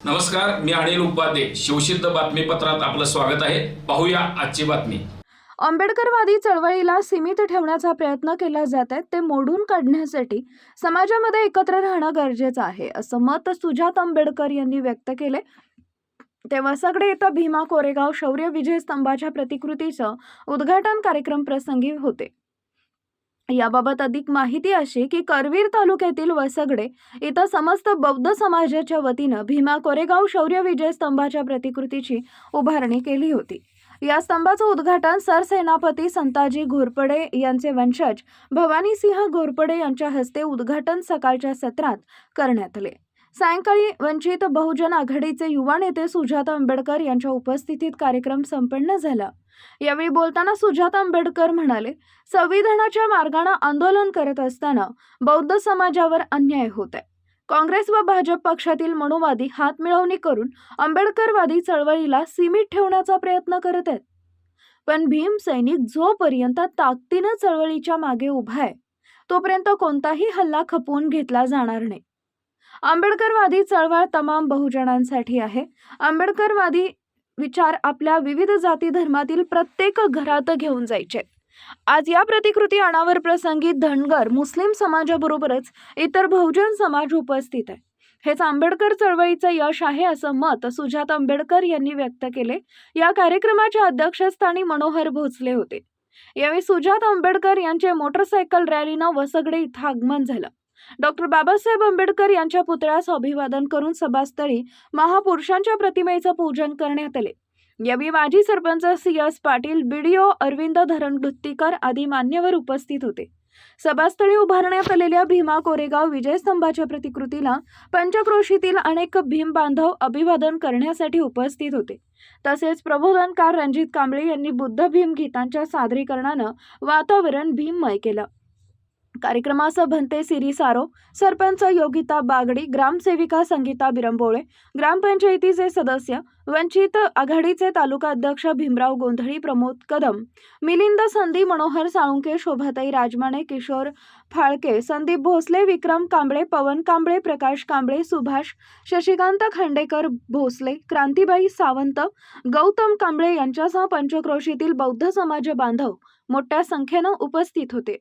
नमस्कार मी अनिल उपाध्ये. शिवसिद्ध बातमीपत्रात आपलं स्वागत आहे. पाहूया आजची बातमी. आंबेडकरवादी चळवळीला सीमित ठेवण्याचा प्रयत्न केला जात आहे ते मोडून काढण्यासाठी समाजामध्ये एकत्र राहणं गरजेचं आहे असं मत सुजात आंबेडकर यांनी व्यक्त केले. तेव्हा सगळे इथं भीमा कोरेगाव शौर्य विजय स्तंभाच्या प्रतिकृतीचं उद्घाटन कार्यक्रम प्रसंगी होते. याबाबत अधिक माहिती अशी की करवीर तालुक्यातील वसगडे इथं समस्त बौद्ध समाजाच्या वतीनं भीमा कोरेगाव शौर्य विजय स्तंभाच्या प्रतिकृतीची उभारणी केली होती. या स्तंभाचं उद्घाटन सरसेनापती संताजी घोरपडे यांचे वंशज भवानीसिंह घोरपडे यांच्या हस्ते उद्घाटन सकाळच्या सत्रात करण्यात आले. सायंकाळी वंचित बहुजन आघाडीचे युवा नेते सुजाता आंबेडकर यांच्या उपस्थितीत कार्यक्रम संपन्न झाला. यावेळी बोलताना सुजाता आंबेडकर म्हणाले संविधानाच्या मार्गाने आंदोलन करत असताना बौद्ध समाजावर अन्याय होत आहे काँग्रेस व भाजप पक्षातील मनोवादी हात मिळवणी करून आंबेडकरवादी चळवळीला सीमित ठेवण्याचा प्रयत्न करत आहेत. पण भीम सैनिक जोपर्यंत ताकदीनं चळवळीच्या मागे उभा आहे तोपर्यंत कोणताही हल्ला खपवून घेतला जाणार नाही. आंबेडकरवादी चळवळ तमाम बहुजनांसाठी आहे. आंबेडकरवादी विचार आपल्या विविध जाती धर्मातील प्रत्येक घरात घेऊन जायचे. आज या प्रतिकृती अनावर प्रसंगी धनगर मुस्लिम समाजाबरोबरच इतर बहुजन समाज उपस्थित आहे. हेच आंबेडकर चळवळीचं यश आहे असं मत सुजात आंबेडकर यांनी व्यक्त केले. या कार्यक्रमाच्या अध्यक्षस्थानी मनोहर भोसले होते. यावेळी सुजात आंबेडकर यांचे मोटरसायकल रॅलीनं वसगडे इथं आगमन झालं. डॉक्टर बाबासाहेब आंबेडकर यांच्या पुतळ्यास अभिवादन करून सभास्थळी महापुरुषांच्या प्रतिमेचं पूजन करण्यात आले. यावेळी माजी sarpanch C. S. Patil BDO Arvind Dharanguttikar आदी मान्यवर उपस्थित होते. सभास्थळी उभारण्यात आलेल्या भीमा कोरेगाव विजय स्तंभाच्या प्रतिकृतीला पंचक्रोशीतील अनेक भीम बांधव अभिवादन करण्यासाठी उपस्थित होते. तसेच प्रबोधनकार रणजित कांबळे यांनी बुद्ध भीम गीतांच्या सादरीकरणानं वातावरण भीममय केलं. कार्यक्रमास भंते सिरी सारो. सरपंच योगिता बागडी ग्रामसेविका संगीता बिरंबोळे ग्रामपंचायतीचे सदस्य वंचित आघाडीचे तालुका अध्यक्ष भीमराव गोंधळी प्रमोद कदम मिलिंद संधी मनोहर साळुंके शोभाताई राजमाने किशोर फाळके संदीप भोसले विक्रम कांबळे पवन कांबळे प्रकाश कांबळे सुभाष शशिकांत खांडेकर भोसले क्रांतीबाई सावंत गौतम कांबळे यांच्यासह पंचक्रोशीतील बौद्ध समाज बांधव मोठ्या संख्येनं उपस्थित होते.